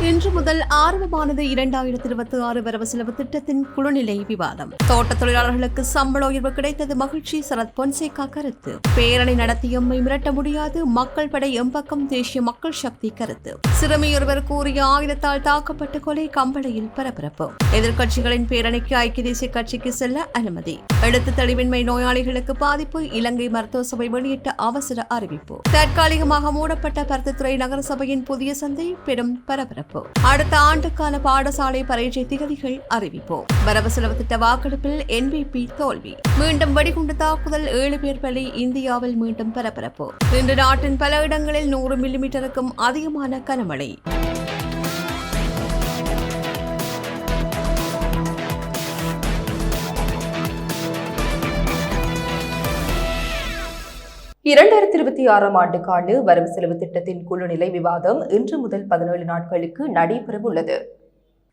இன்று முதல் ஆரம்பமானது இரண்டாயிரத்தி இருபத்தி ஆறு வரவு செலவு திட்டத்தின் குழுநிலை விவாதம். தோட்ட தொழிலாளர்களுக்கு சம்பள உயர்வு கிடைத்தது மகிழ்ச்சி. சரத் பொன்சேகா கருத்து. பேரணி நடத்தியும் மிரட்ட முடியாது. மக்கள் படை எம்பக்கம் தேசிய மக்கள் சக்தி கருத்து. சிறுமியொருவர் கூறிய ஆயுதத்தால் தாக்கப்பட்ட கொலை கம்பளையில் பரபரப்பு. எதிர்க்கட்சிகளின் பேரணிக்கு ஐக்கிய தேசிய கட்சிக்கு செல்ல அனுமதி. எழுத்து தெளிவின்மை நோயாளிகளுக்கு பாதிப்பு. இலங்கை மருத்துவ சபை வெளியிட்ட அவசர அறிவிப்பு. தற்காலிகமாக மூடப்பட்ட பருத்தித்துறை நகரசபையின் புதிய சந்தை பெரும் பரபரப்பு. அடுத்த ஆண்டுக்கான பாடசாலை பரீட்சை திகதிகள் அறிவிப்பு வரவு செலவு திட்ட வாக்கெடுப்பில் என்பிபி தோல்வி. மீண்டும் வெடிகுண்டு தாக்குதல் ஏழு பேர் பலி இந்தியாவில் மீண்டும் பரபரப்பு. இன்று நாட்டின் பல இடங்களில் நூறு மில்லிமீட்டருக்கும் அதிகமான கனமழை. இரண்டாயிரத்தி இருபத்தி ஆறாம் ஆண்டுக்கான வரவு செலவு திட்டத்தின் குழுநிலை விவாதம் இன்று முதல் பதினேழு நாட்களுக்கு நடைபெறவுள்ளது.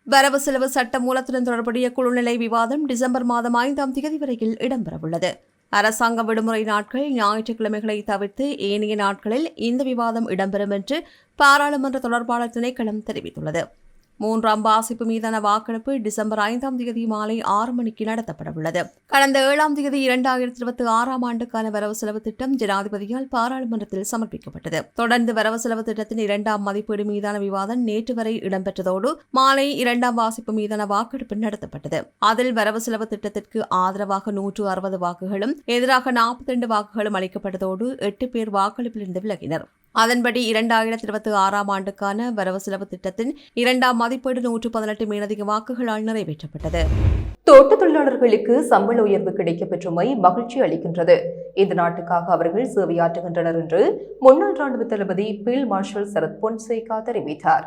வரவு செலவு சட்ட மூலத்துடன் தொடர்புடைய குழுநிலை விவாதம் டிசம்பர் மாதம் ஐந்தாம் தேதி வரையில் இடம்பெறவுள்ளது. அரசாங்க விடுமுறை நாட்கள் ஞாயிற்றுக்கிழமைகளை தவிர்த்து ஏனைய நாட்களில் இந்த விவாதம் இடம்பெறும் என்று பாராளுமன்ற தொடர்பாளர் திணைக்களம் தெரிவித்துள்ளது. மூன்றாம் வாசிப்பு மீதான வாக்கெடுப்பு டிசம்பர் ஐந்தாம் தேதி மாலை ஆறு மணிக்கு நடத்தப்படவுள்ளது. கடந்த ஏழாம் தேதி இரண்டாயிரத்தி இருபத்தி ஆறாம் ஆண்டுக்கான வரவு செலவு திட்டம் ஜனாதிபதியால் பாராளுமன்றத்தில் சமர்ப்பிக்கப்பட்டது. தொடர்ந்து வரவு செலவு திட்டத்தின் இரண்டாம் மதிப்பீடு மீதான விவாதம் நேற்று வரை இடம்பெற்றதோடு மாலை இரண்டாம் வாசிப்பு மீதான வாக்கெடுப்பு நடத்தப்பட்டது. அதில் வரவு செலவு திட்டத்திற்கு ஆதரவாக நூற்று அறுபது வாக்குகளும் எதிராக நாற்பத்தி இரண்டு வாக்குகளும் அளிக்கப்பட்டதோடு எட்டு பேர் வாக்களிப்பிலிருந்து விலகினர். அதன்படி இரண்டாயிரத்தி இருபத்தி ஆறாம் ஆண்டுக்கான வரவு செலவு திட்டத்தின் இரண்டாம் மதிப்பீடு நூற்று பதினெட்டு மேலதிக வாக்குகளால் நிறைவேற்றப்பட்டது. தோட்ட தொழிலாளர்களுக்கு சம்பள உயர்வு கிடைக்கப்பெற்றுமை மகிழ்ச்சி அளிக்கின்றது. இந்த நாட்டுக்காக அவர்கள் சேவையாற்றுகின்றனர் என்று முன்னாள் ராணுவ தளபதி பீல்ட் மார்ஷல் சரத் பொன்சேகா தெரிவித்தார்.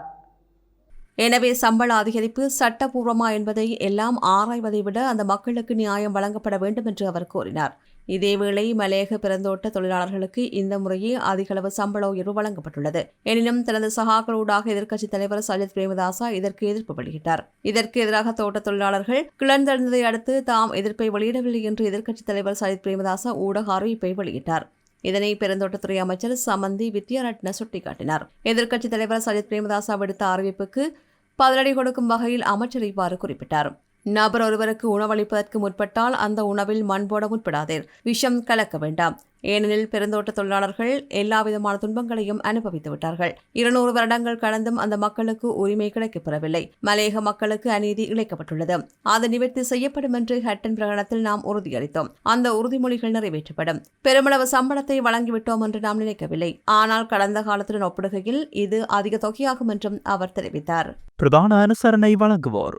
எனவே சம்பள அதிகரிப்பு சட்டபூர்வமா என்பதை எல்லாம் ஆராய்வதை விட அந்த மக்களுக்கு நியாயம் வழங்கப்பட வேண்டும் என்று அவர் கூறினார். இதேவேளை மலையக பிறந்தோட்ட தொழிலாளர்களுக்கு இந்த முறையே அதிகளவு சம்பள உயர்வு வழங்கப்பட்டுள்ளது. எனினும் தனது சகாக்களூடாக எதிர்க்கட்சித் தலைவர் சஜித் பிரேமதாசா இதற்கு எதிர்ப்பு வெளியிட்டார். இதற்கு எதிராக தோட்ட தொழிலாளர்கள் கிளர்ந்தெழுந்ததை அடுத்து தாம் எதிர்ப்பை வெளியிடவில்லை என்று எதிர்க்கட்சித் தலைவர் சஜித் பிரேமதாசா ஊடக அறிவிப்பை வெளியிட்டார். இதனை பெருந்தோட்டத்துறை அமைச்சர் சமந்தி வித்யாரட்ன சுட்டிக்காட்டினார். எதிர்க்கட்சித் தலைவர் சஜித் பிரேமதாசா விடுத்த அறிவிப்புக்கு பதிலடி கொடுக்கும் வகையில் அமைச்சர் இவ்வாறு குறிப்பிட்டார். நபர் ஒருவருக்கு உணவளிப்பதற்கு முற்பட்டால் அந்த உணவில் மண் போட முற்படாதீர். விஷம் கலக்க வேண்டாம். ஏனெனில் பெருந்தோட்ட தொழிலாளர்கள் எல்லாவிதமான துன்பங்களையும் அனுபவித்து விட்டார்கள். இருநூறு வருடங்கள் கடந்தும் அந்த மக்களுக்கு உரிமை கிடைக்கப்பெறவில்லை மலையக மக்களுக்கு அநீதி இழைக்கப்பட்டுள்ளது. அது நிவர்த்தி செய்யப்படும் என்று ஹட்டன் பிரகடனத்தில் நாம் உறுதியளித்தோம். அந்த உறுதிமொழிகள் நிறைவேற்றப்படும். பெருமளவு சம்பளத்தை வழங்கிவிட்டோம் என்று நாம் நினைக்கவில்லை. ஆனால் கடந்த காலத்துடன் ஒப்பிடுகையில் இது அதிக தொகையாகும் என்றும் அவர் தெரிவித்தார். பிரதான அனுசரணை வழங்குவோர்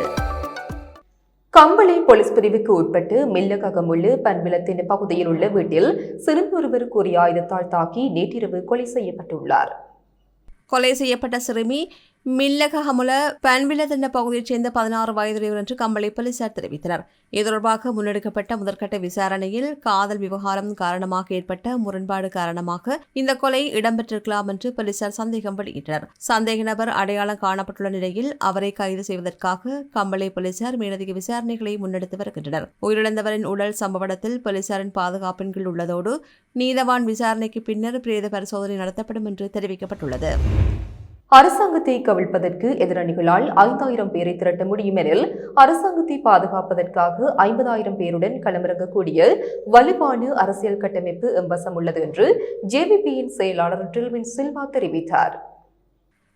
கம்பளை போலீஸ் பிரிவுக்கு உட்பட்டு மில்லகமுள்ளு பன்பிலத்தின் பகுதியில் உள்ள வீட்டில் சிறுமி ஒருவர் கூறிய ஆயுதத்தால் தாக்கி நேற்றிரவு கொலை செய்யப்பட்டுள்ளார். கொலை செய்யப்பட்ட சிறுமி மில்லகஹமுல பன்பிலத் என்ற பகுதியைச் சேர்ந்த பதினாறு வயதுடையவர் என்று கம்பளை போலீசார் தெரிவித்தனர். இது தொடர்பாக முன்னெடுக்கப்பட்ட முதற்கட்ட விசாரணையில் காதல் விவகாரம் காரணமாக ஏற்பட்ட முரண்பாடு காரணமாக இந்த கொலை இடம்பெற்றிருக்கலாம் என்று போலீசார் சந்தேகம் வெளியிட்டனர். சந்தேக நபர் அடையாளம் காணப்பட்டுள்ள நிலையில் அவரை கைது செய்வதற்காக கம்பளை போலீசார் மேலதிக விசாரணைகளை முன்னெடுத்து வருகின்றனர். உயிரிழந்தவரின் உடல் சம்பவத்தில் போலீசாரின் பாதுகாப்பின் கீழ் உள்ளதோடு நீதவான் விசாரணைக்கு பின்னர் பிரேத பரிசோதனை நடத்தப்படும் என்று தெரிவிக்கப்பட்டுள்ளது. அரசாங்கத்தை கவிழ்ப்பதற்கு எதிரணிகளால் ஐந்தாயிரம் பேரை திரட்ட முடியும் எனில் அரசாங்கத்தை பாதுகாப்பதற்காக ஐம்பதாயிரம் பேருடன் களமிறங்கக்கூடிய வலுவான அரசியல் கட்டமைப்பு எம்பசம் உள்ளது என்று ஜேவிபியின் செயலாளர் டில்வின் சில்வா தெரிவித்தார்.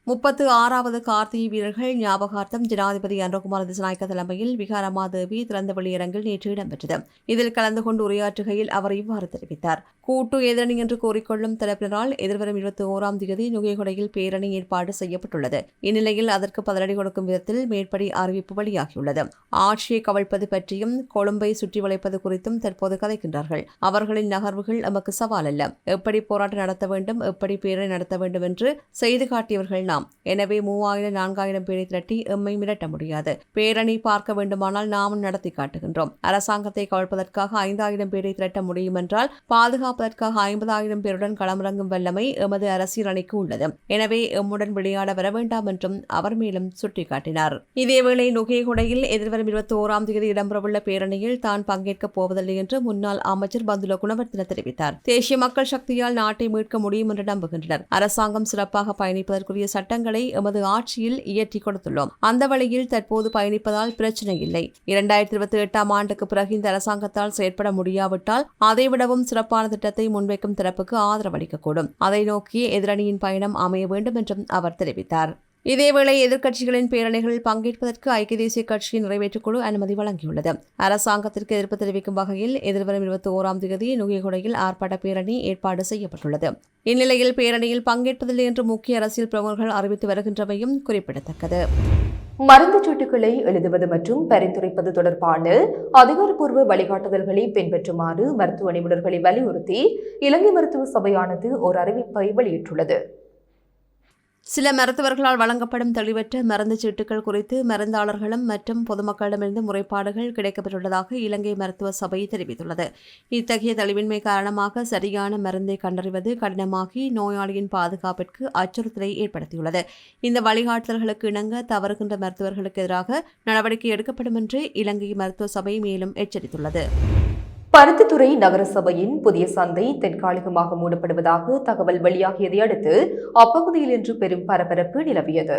முப்பத்து ஆறாவது கார்த்திகை வீரர்கள் ஞாபகார்த்தம் ஜனாதிபதி அன்றகுமார் திசநாயக்க தலைமையில் விகாரமாதேவி திறந்த வெளியரங்கில் நேற்று இடம்பெற்றது. இதில் கலந்து கொண்டு உரையாற்றுகையில் அவர் இவ்வாறு தெரிவித்தார். கூட்டு எதிரணி என்று கூறிக்கொள்ளும் தரப்பினரால் எதிர்வரும் இருபத்தி ஓராம் தேதி நுகையகுடையில் பேரணி ஏற்பாடு செய்யப்பட்டுள்ளது. இந்நிலையில் அதற்கு பதிலடி கொடுக்கும் விதத்தில் மேற்படி அறிவிப்பு வெளியாகியுள்ளது. ஆட்சியை கவிழ்ப்பது பற்றியும் கொழும்பை சுற்றி வளைப்பது குறித்தும் தற்போது கதைக்கின்றார்கள். அவர்களின் நகர்வுகள் நமக்கு சவால் அல்ல. எப்படி போராட்டம் நடத்த வேண்டும் எப்படி பேரணி நடத்த வேண்டும் என்று செய்து காட்டியவர்கள் நாம் எனவே மூவாயிரம் நான்காயிரம் பேரை திரட்டி எம்மை மிரட்ட முடியாது. பேரணி பார்க்க வேண்டுமானால் நாமும் நடத்தி காட்டுகின்றோம். அரசாங்கத்தை கவிழ்ப்பதற்காக ஐந்தாயிரம் பேரை திரட்ட முடியும் என்றால் பாதுகாப்பதற்காக ஐம்பதாயிரம் பேருடன் களமிறங்கும் வல்லமை எமது அரசியல் அணிக்கு உள்ளது. எனவே எம்முடன் விளையாட வர வேண்டாம் என்றும் அவர் மேலும் சுட்டிக்காட்டினார். இதேவேளை நுகேகுடையில் எதிர்வரும் இருபத்தி ஓராம் தேதி இடம்பெறவுள்ள பேரணியில் தான் பங்கேற்கப் போவதில்லை என்று முன்னாள் அமைச்சர் பந்துல குணவர்த்தன தெரிவித்தார். தேசிய மக்கள் சக்தியால் நாட்டை மீட்க முடியும் என்று நம்புகின்றனர். அரசாங்கம் சிறப்பாக பயணிப்பதற்குரிய சட்ட சட்டங்களை எமது ஆட்சியில் இயற்றி கொடுத்துள்ளோம். அந்த வழியில் தற்போது பயணிப்பதால் பிரச்சனை இல்லை. இரண்டாயிரத்தி இருபத்தி எட்டாம் ஆண்டுக்கு பிறகு இந்த அரசாங்கத்தால் செயற்பட முடியாவிட்டால் அதைவிடவும் சிறப்பான திட்டத்தை முன்வைக்கும் தரப்புக்கு ஆதரவளிக்கக்கூடும். அதை நோக்கி எதிரணியின் பயணம் அமைய வேண்டும் என்றும் அவர் தெரிவித்தார். இதேவேளை எதிர்க்கட்சிகளின் பேரணிகளில் பங்கேற்பதற்கு ஐக்கிய தேசிய கட்சியின் நிறைவேற்றுக்குழு அனுமதி வழங்கியுள்ளது. அரசாங்கத்திற்கு எதிர்ப்பு தெரிவிக்கும் வகையில் எதிர்வரும் இருபத்தி ஓராம் தேதி நுகையகுடையில் ஆர்ப்பாட்ட பேரணி ஏற்பாடு செய்யப்பட்டுள்ளது. இந்நிலையில் பேரணியில் பங்கேற்பதில்லை என்று முக்கிய அரசியல் பிரமுகர்கள் அறிவித்து வருகின்றமையும் குறிப்பிடத்தக்கது. மருந்து சீட்டுகளை எழுதுவது மற்றும் பரிந்துரைப்பது தொடர்பான அதிகாரப்பூர்வ வழிகாட்டுதல்களை பின்பற்றுமாறு மருத்துவ நிபுணர்களை வலியுறுத்தி இலங்கை மருத்துவ சபையானது ஒரு அறிவிப்பை வெளியிட்டுள்ளது. சில மருத்துவர்களால் வழங்கப்படும் தெளிவற்ற மருந்து சீட்டுகள் குறித்து மருந்தாளர்களும் மற்றும் பொதுமக்களிடமிருந்து முறைப்பாடுகள் கிடைக்கப்பெற்றுள்ளதாக இலங்கை மருத்துவ சபை தெரிவித்துள்ளது. இத்தகைய தெளிவின்மை காரணமாக சரியான மருந்தை கண்டறிவது கடினமாகி நோயாளியின் பாதுகாப்பிற்கு அச்சுறுத்தலை ஏற்படுத்தியுள்ளது. இந்த வழிகாட்டுதல்களுக்கு இணங்க தவறுகின்ற மருத்துவர்களுக்கு எதிராக நடவடிக்கை எடுக்கப்படும் என்று இலங்கை மருத்துவ சபை மேலும் எச்சரித்துள்ளது. பருத்தித்துறை நகரசபையின் புதிய சந்தை தற்காலிகமாக மூடப்படுவதாக தகவல் வெளியாகியதை அடுத்து அப்பகுதியில் இன்று பெரும் பரபரப்பு நிலவியது.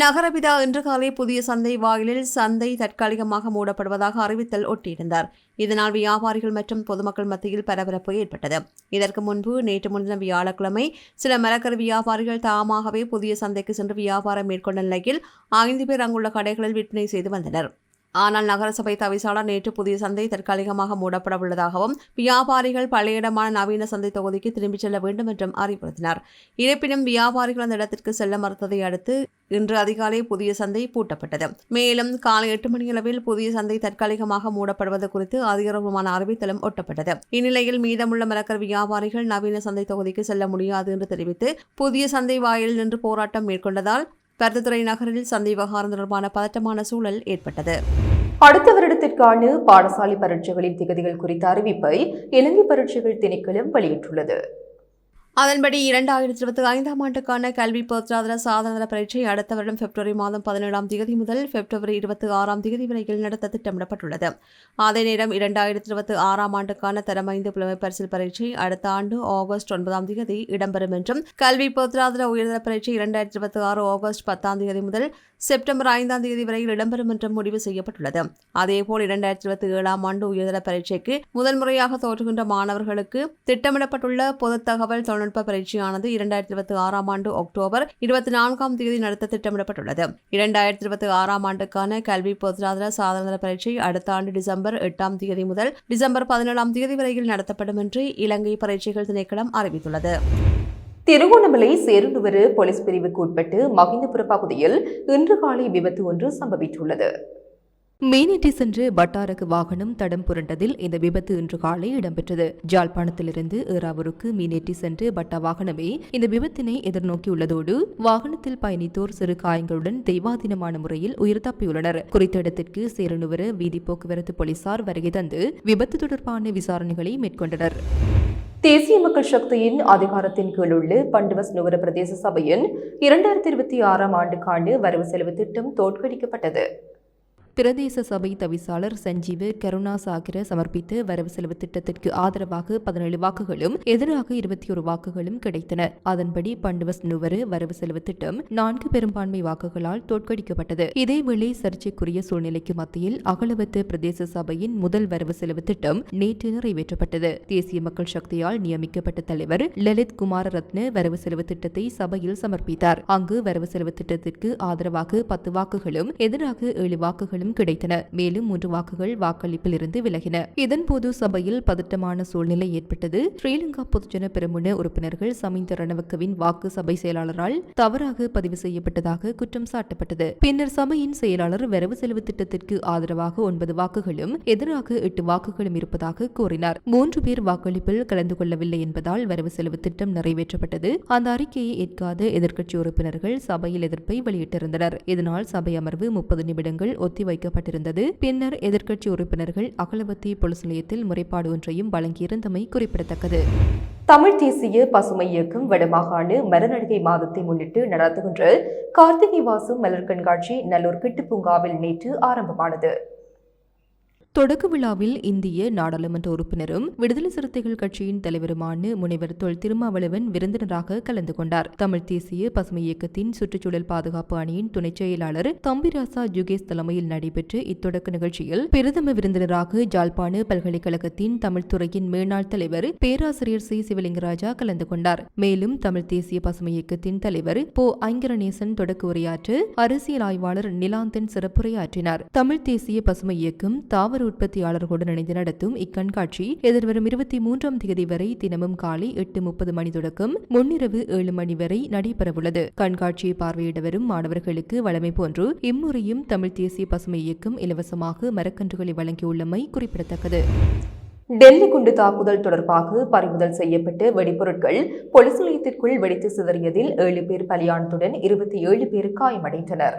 நகரபிதா இன்று காலை புதிய சந்தை வாயிலில் சந்தை தற்காலிகமாக மூடப்படுவதாக அறிவித்தல் ஒட்டியிருந்தார். இதனால் வியாபாரிகள் மற்றும் பொதுமக்கள் மத்தியில் பரபரப்பு ஏற்பட்டது. இதற்கு முன்பு நேற்று முன்தினம் வியாழக்கிழமை சில மரக்கறி வியாபாரிகள் தாமாகவே புதிய சந்தைக்கு சென்று வியாபாரம் மேற்கொண்ட நிலையில் ஐந்து பேர் அங்குள்ள கடைகளில் விற்பனை செய்து வந்தனர். ஆனால் நகரசபை தவிசாளர் நேற்று புதிய சந்தை தற்காலிகமாக மூடப்பட உள்ளதாகவும் வியாபாரிகள் பழைய இடமான நவீன சந்தை தொகுதிக்கு திரும்பிச் செல்ல வேண்டும் என்றும் அறிவுறுத்தினார். இருப்பினும் வியாபாரிகள் அந்த இடத்திற்கு செல்ல மறுத்ததை அடுத்து இன்று அதிகாலை புதிய சந்தை பூட்டப்பட்டது. மேலும் காலை எட்டு மணியளவில் புதிய சந்தை தற்காலிகமாக மூடப்படுவது குறித்து அதிகாரப்பூர்வமான அறிவித்தலும் ஒட்டப்பட்டது. இந்நிலையில் மீதமுள்ள மரக்கர் வியாபாரிகள் நவீன சந்தை தொகுதிக்கு செல்ல முடியாது என்று தெரிவித்து புதிய சந்தை வாயிலில் நின்று போராட்டம் மேற்கொண்டதால் பருத்தித்துறை நகரில் சந்தை விவகாரம் தொடர்பான பதட்டமான சூழல் ஏற்பட்டது. அடுத்த வருடத்திற்கான பாடசாலை பரீட்சைகளின் திகதிகள் குறித்த அறிவிப்பை இலங்கை பரீட்சைகள் திணைக்களம் வெளியிட்டுள்ளது. அதன்படி இரண்டாயிரத்தி இருபத்தி ஐந்தாம் ஆண்டுக்கான கல்வி பொருளாதார சாதன பரீட்சை அடுத்த வருடம் பிப்ரவரி மாதம் பதினேழாம் தேதி முதல் பிப்ரவரி இருபத்தி ஆறாம் தேதி வரையில் நடத்த திட்டமிடப்பட்டுள்ளது. அதே நேரம் இரண்டாயிரத்தி இருபத்தி ஆறாம் ஆண்டுக்கான தரம் ஐந்து புலமை பரிசில் பரீட்சை அடுத்த ஆண்டு ஆகஸ்ட் ஒன்பதாம் தேதி இடம்பெறும் என்றும் கல்வி பொருளாதார உயர்தர பரீட்சை இரண்டாயிரத்தி இருபத்தி ஆறு ஆகஸ்ட் பத்தாம் தேதி முதல் செப்டம்பர் ஐந்தாம் தேதி வரையில் இடம்பெறும் என்றும் முடிவு செய்யப்பட்டுள்ளது. அதேபோல் இரண்டாயிரத்தி இருபத்தி ஏழாம் ஆண்டு உயர்தர பரீட்சைக்கு முதல் முறையாக தோற்றுகின்ற மாணவர்களுக்கு திட்டமிடப்பட்டுள்ள பொது தகவல் தொழில்நுட்ப பரீட்சையானது இரண்டாயிரத்தி இருபத்தி ஆறாம் ஆண்டு அக்டோபர் இருபத்தி நான்காம் தேதி நடத்த திட்டமிடப்பட்டுள்ளது. இரண்டாயிரத்தி இருபத்தி ஆறாம் ஆண்டுக்கான கல்வி பொருளாதார சாதாரண பரீட்சை அடுத்த ஆண்டு டிசம்பர் எட்டாம் தேதி முதல் டிசம்பர் பதினேழாம் தேதி வரையில் நடத்தப்படும் என்று இலங்கை பரீட்சைகள் திணைக்களம் அறிவித்துள்ளது. திருகோணமலை சேருந்துவரு போலீஸ் பிரிவுக்கு உட்பட்டு மகிந்தபுர பகுதியில் இன்று காலை விபத்து ஒன்று சம்பவித்துள்ளது. மீனிட்டி சென்று வட்டாரக்கு வாகனம் தடம் புரண்டதில் இந்த விபத்து இன்று காலை இடம்பெற்றது. ஜாழ்ப்பாணத்திலிருந்து ஏறாவூருக்கு மீனேட்டி சென்று பட்டா வாகனமே இந்த விபத்தினை எதிர்நோக்கியுள்ளதோடு வாகனத்தில் பயணித்தோர் சிறு காயங்களுடன் தெய்வாதீனமான முறையில் உயிர் தப்பியுள்ளனர். குறித்த இடத்திற்கு சேரனுவர வீதி போக்குவரத்து போலீசார் வருகை தந்து விபத்து தொடர்பான விசாரணைகளை மேற்கொண்டனர். தேசிய மக்கள் சக்தியின் அதிகாரத்தின் கீழ் உள்ள பண்டுவஸ் நுவர பிரதேச சபையின் இரண்டாயிரத்தி இருபத்தி ஆறாம் ஆண்டுக்கான வரவு செலவு திட்டம் தோற்கடிக்கப்பட்டது. பிரதேச சபை தவிசாளர் சஞ்சீவ கருணாசாகர சமர்ப்பித்த வரவு செலவு திட்டத்திற்கு ஆதரவாக பதினேழு வாக்குகளும் எதிராக இருபத்தி ஒரு வாக்குகளும் கிடைத்தன. அதன்படி பண்டுவஸ் நுவரு வரவு செலவு திட்டம் நான்கு பெரும்பான்மை வாக்குகளால் தோற்கடிக்கப்பட்டது. இதேவேளை சர்ச்சைக்குரிய சூழ்நிலைக்கு மத்தியில் அகலவத்து பிரதேச சபையின் முதல் வரவு செலவு திட்டம் நேற்று நிறைவேற்றப்பட்டது. தேசிய மக்கள் சக்தியால் நியமிக்கப்பட்ட தலைவர் லலித் குமாரரத்ன வரவு செலவு திட்டத்தை சபையில் சமர்ப்பித்தார். அங்கு வரவு செலவு திட்டத்திற்கு ஆதரவாக பத்து வாக்குகளும் எதிராக ஏழு வாக்குகளும் கிடைத்தன. மேலும் மூன்று வாக்குகள் வாக்களிப்பில் இருந்து விலகின இதன்போது சபையில் பதட்டமான சூழ்நிலை ஏற்பட்டது. ஸ்ரீலங்கா பொதுஜன பெருமுன உறுப்பினர்கள் சமீந்த ரணவக்கவின் வாக்கு சபை செயலாளரால் தவறாக பதிவு செய்யப்பட்டதாக குற்றம் சாட்டப்பட்டது. பின்னர் சபையின் செயலாளர் வரவு செலவு திட்டத்திற்கு ஆதரவாக ஒன்பது வாக்குகளும் எதிராக எட்டு வாக்குகளும் இருப்பதாக கூறினார். மூன்று பேர் வாக்களிப்பில் கலந்து கொள்ளவில்லை என்பதால் வரவு செலவு திட்டம் நிறைவேற்றப்பட்டது. அந்த அறிக்கையை ஏற்காத எதிர்க்கட்சி உறுப்பினர்கள் சபையில் எதிர்ப்பை வெளியிட்டிருந்தனர். இதனால் சபை அமர்வு முப்பது நிமிடங்கள் ஒத்திவை வைக்கப்பட்டிருந்தது. பின்னர் எதிர்க்கட்சி உறுப்பினர்கள் அகலவத்தி பொலிஸ் நிலையத்தில் முறைப்பாடு ஒன்றையும் வழங்கியிருந்தமை குறிப்பிடத்தக்கது. தமிழ் தேசிய பசுமை இயக்கம் வடமாகாண மரநடிகை மாதத்தை முன்னிட்டு நடத்துகின்ற கார்த்திகை வாசம் மலர் கண்காட்சி நல்லூர் கிட்டு பூங்காவில் நேற்று ஆரம்பமானது. தொடக்க விழாவில் இந்திய நாடாளுமன்ற உறுப்பினரும் விடுதலை சிறுத்தைகள் கட்சியின் தலைவருமான முனைவர் தொல் திருமாவளவன் விருந்தினராக கலந்து கொண்டார். தமிழ் தேசிய பசுமை இயக்கத்தின் சுற்றுச்சூழல் பாதுகாப்பு அணியின் துணைச் செயலாளர் தம்பிராசா ஜுகேஷ் தலைமையில் நடைபெற்ற இத்தொடக்க நிகழ்ச்சியில் பிரதம விருந்தினராக ஜாழ்ப்பாண பல்கலைக்கழகத்தின் தமிழ் துறையின் மேனாள் தலைவர் பேராசிரியர் சி. சிவலிங்கராஜா கலந்து கொண்டார். மேலும் தமிழ் தேசிய பசுமை இயக்கத்தின் தலைவர் போ. ஐங்கரநேசன் தொடக்க உரையாற்று அரசியல் ஆய்வாளர் நிலாந்தன் சிறப்புரையாற்றினார். தமிழ் தேசிய பசுமை இயக்கம் தாவர உற்பத்தியாளர்களுடன் இணைந்து நடத்தும் இக்கண்காட்சி எதிர்வரும் இருபத்தி மூன்றாம் தேதி வரை தினமும் காலை எட்டு முப்பது மணி தொடக்கம் முன்னிரவு ஏழு மணி வரை நடைபெறவுள்ளது. கண்காட்சியை பார்வையிட வரும் மாணவர்களுக்கு வழமை போன்று இம்முறையும் தமிழ் தேசிய பசுமை இயக்கம் இலவசமாக மரக்கன்றுகளை வழங்கியுள்ளமை குறிப்பிடத்தக்கது. டெல்லி குண்டு தாக்குதல் தொடர்பாக பறிமுதல் செய்யப்பட்ட வெடிபொருட்கள் பொலிஸ் நிலையத்திற்குள் வெடித்து சிதறியதில் ஏழு பேர் பலியானதுடன் இருபத்தி ஏழு பேர் காயமடைந்தனர்.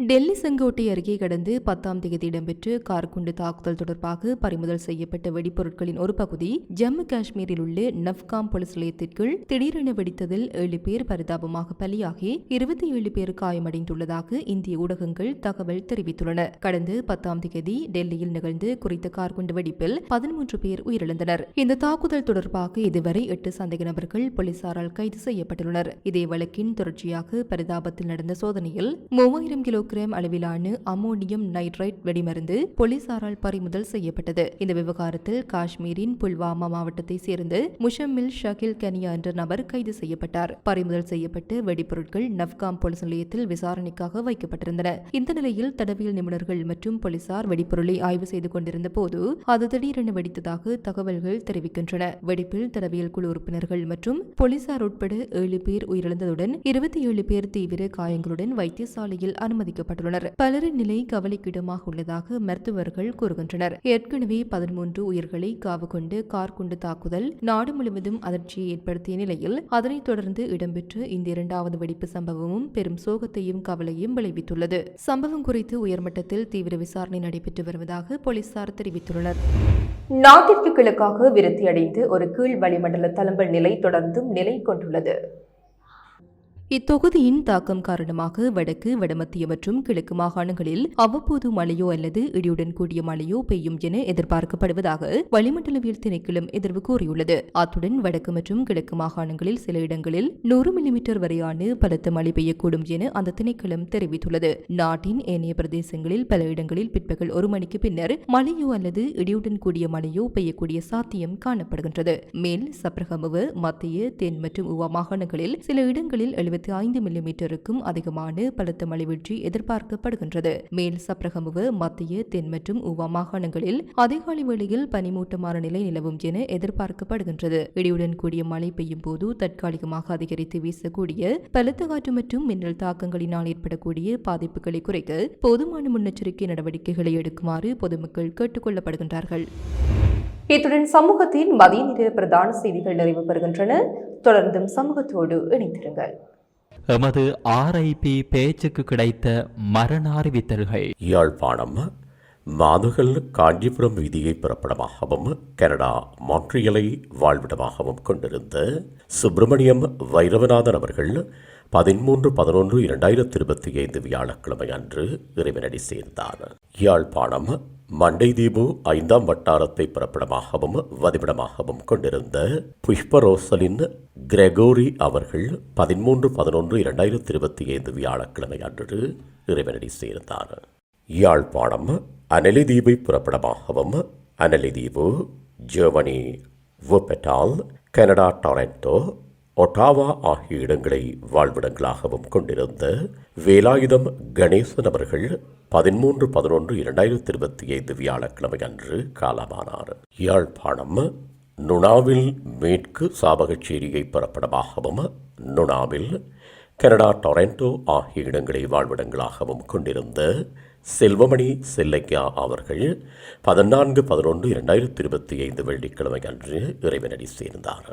டெல்லி செங்கோட்டை அருகே கடந்து பத்தாம் தேதி இடம்பெற்று கார் குண்டு தாக்குதல் தொடர்பாக பறிமுதல் செய்யப்பட்ட வெடிப்பொருட்களின் ஒரு பகுதி ஜம்மு காஷ்மீரில் உள்ள நவ்காம் போலீஸ் நிலையத்திற்குள் திடீரென வெடித்ததில் ஏழு பேர் பரிதாபமாக பலியாகி இருபத்தி ஏழு பேர் காயமடைந்துள்ளதாக இந்திய ஊடகங்கள் தகவல் தெரிவித்துள்ளன. கடந்த பத்தாம் தேதி டெல்லியில் நிகழ்ந்து குறித்த கார் குண்டு வெடிப்பில் பதிமூன்று பேர் உயிரிழந்தனர். இந்த தாக்குதல் தொடர்பாக இதுவரை எட்டு சந்தேக நபர்கள் போலீசாரால் கைது செய்யப்பட்டுள்ளனர். இதே வழக்கின் தொடர்ச்சியாக பரிதாபத்தில் நடந்த சோதனையில் மூவாயிரம் கிலோ கிலோகிராம் அளவிலான அமோனியம் நைட்ரைட் வெடிமருந்து போலீசாரால் பறிமுதல் செய்யப்பட்டது. இந்த விவகாரத்தில் காஷ்மீரின் புல்வாமா மாவட்டத்தை சேர்ந்த முஷம்மில் ஷகில் கனியா என்ற நபர் கைது செய்யப்பட்டார். பறிமுதல் செய்யப்பட்டு வெடிப்பொருட்கள் நவ்காம் போலீஸ் நிலையத்தில் விசாரணைக்காக வைக்கப்பட்டிருந்தன. இந்த நிலையில் தடவியல் நிபுணர்கள் மற்றும் போலீசார் வெடிப்பொருளை ஆய்வு செய்து கொண்டிருந்த போது அது திடீரென வெடித்ததாக தகவல்கள் தெரிவிக்கின்றன. வெடிப்பில் தடவியல் குழு உறுப்பினர்கள் மற்றும் போலீசார் உட்பட ஏழு பேர் உயிரிழந்ததுடன் இருபத்தி ஏழு பேர் தீவிர காயங்களுடன் வைத்தியசாலையில் அனுமதி அனுமதிக்கப்பட்டுள்ளனர் பலரின் நிலை கவலைக்கிடமாக உள்ளதாக மருத்துவர்கள் கூறுகின்றனர். ஏற்கனவே பதிமூன்று உயிர்களை காவு கொண்டு கார் குண்டு தாக்குதல் நாடு முழுவதும் அதிர்ச்சியை ஏற்படுத்திய நிலையில் அதனைத் தொடர்ந்து இடம்பெற்ற இந்த இரண்டாவது வெடிப்பு சம்பவமும் பெரும் சோகத்தையும் கவலையும் விளைவித்துள்ளது. சம்பவம் குறித்து உயர்மட்டத்தில் தீவிர விசாரணை நடைபெற்று வருவதாக போலீசார் தெரிவித்துள்ளனர். நாட்டிற்கு கிழக்காக விருத்தியடைந்து ஒரு கீழ் வளிமண்டல தளம்பல் நிலை தொடர்ந்தும் நிலை கொண்டுள்ளது. இத்தொகுதியின் தாக்கம் காரணமாக வடக்கு வடமத்திய மற்றும் கிழக்கு மாகாணங்களில் அவ்வப்போது மழையோ அல்லது இடியுடன் கூடிய மழையோ பெய்யும் என எதிர்பார்க்கப்படுவதாக வளிமண்டலவியல் திணைக்களம் எதிர்வு கூறியுள்ளது. அத்துடன் வடக்கு மற்றும் கிழக்கு மாகாணங்களில் சில இடங்களில் நூறு மில்லிமீட்டர் வரையான பலத்த மழை பெய்யக்கூடும் என அந்த திணைக்களம் தெரிவித்துள்ளது. நாட்டின் ஏனைய பிரதேசங்களில் பல இடங்களில் பிற்பகல் ஒரு மணிக்கு பின்னர் மழையோ அல்லது இடியுடன் கூடிய மழையோ பெய்யக்கூடிய சாத்தியம் காணப்படுகின்றது. மேல் சப்ரகமுவ மத்திய தென் மற்றும் உவா மாகாணங்களில் சில இடங்களில் இருபத்தி ஐந்து மில்லிமீட்டருக்கும் அதிகமான பலத்த மழை வீழ்ச்சி எதிர்பார்க்கப்படுகின்றது. மேல் சப்ரகமுவ மத்திய தென் மற்றும் உவா மாகாணங்களில் அதிகாலை வேளையில் பனிமூட்டமான நிலை நிலவும் என எதிர்பார்க்கப்படுகின்றது. இடியுடன் கூடிய மழை பெய்யும் போது தற்காலிகமாக அதிகரித்து வீசக்கூடிய பலத்த காற்று மற்றும் மின்னல் தாக்கங்களினால் ஏற்படக்கூடிய பாதிப்புகளை குறைக்க போதுமான முன்னெச்சரிக்கை நடவடிக்கைகளை எடுக்குமாறு பொதுமக்கள் கேட்டுக் கொள்ளப்படுகின்றார்கள். இத்துடன் சமூகத்தின் மதிய நிற பிரதான செய்திகள் நிறைவு பெறுகின்றன. தொடர்ந்தும் சமூகத்தோடு இணைந்திருங்கள். எமது ஆர்ஐபி பேச்சுக்கு கிடைத்த மரண அறிவித்தல்கள் யாழ்ப்பாணம் மாதுகள் காஞ்சிபுரம் வீதியை பிறப்பிடமாகவும் கனடா மாண்ட்ரியலை வாழ்விடமாகவும் கொண்டிருந்த சுப்பிரமணியம் வைரவநாதன் அவர்கள் பதிமூன்று பதினொன்று இரண்டாயிரத்தி இருபத்தி ஐந்து வியாழக்கிழமை அன்று இறைவனடி சேர்ந்தார். யாழ்ப்பாணம் மண்டைதீபு ஐந்தாம் வட்டாரத்தை பிறப்பிடமாகவும் வதிவிடமாகவும் கொண்டிருந்த புஷ்பரோசலின் கிரெகோரி அவர்கள் பதிமூன்று பதினொன்று இரண்டாயிரத்தி இருபத்தி ஐந்து வியாழக்கிழமை அன்று இறைவனடி சேர்ந்தார். யாழ்ப்பாணம் அனலிதீபை பிறப்பிடமாகவும் Analaitivu Germany Wuppertal Canada Toronto Ottawa ஆகிய இடங்களை வாழ்விடங்களாகவும் கொண்டிருந்த வேலாயுதம் கணேசன் அவர்கள் பதிமூன்று பதினொன்று இரண்டாயிரத்தி இருபத்தி ஐந்து வியாழக்கிழமை அன்று காலமானார். யாழ்ப்பாணம் நுணாவில் மேற்கு சாபகச்சேரியை புறப்படமாகவும் நுணாவில் கனடா டொரண்டோ ஆகிய இடங்களை வாழ்விடங்களாகவும் கொண்டிருந்த செல்வமணி செல்லையா அவர்கள் பதினான்கு பதினொன்று இரண்டாயிரத்தி இருபத்தி ஐந்து வெள்ளிக்கிழமை அன்று இறைவனடி சேர்ந்தார்.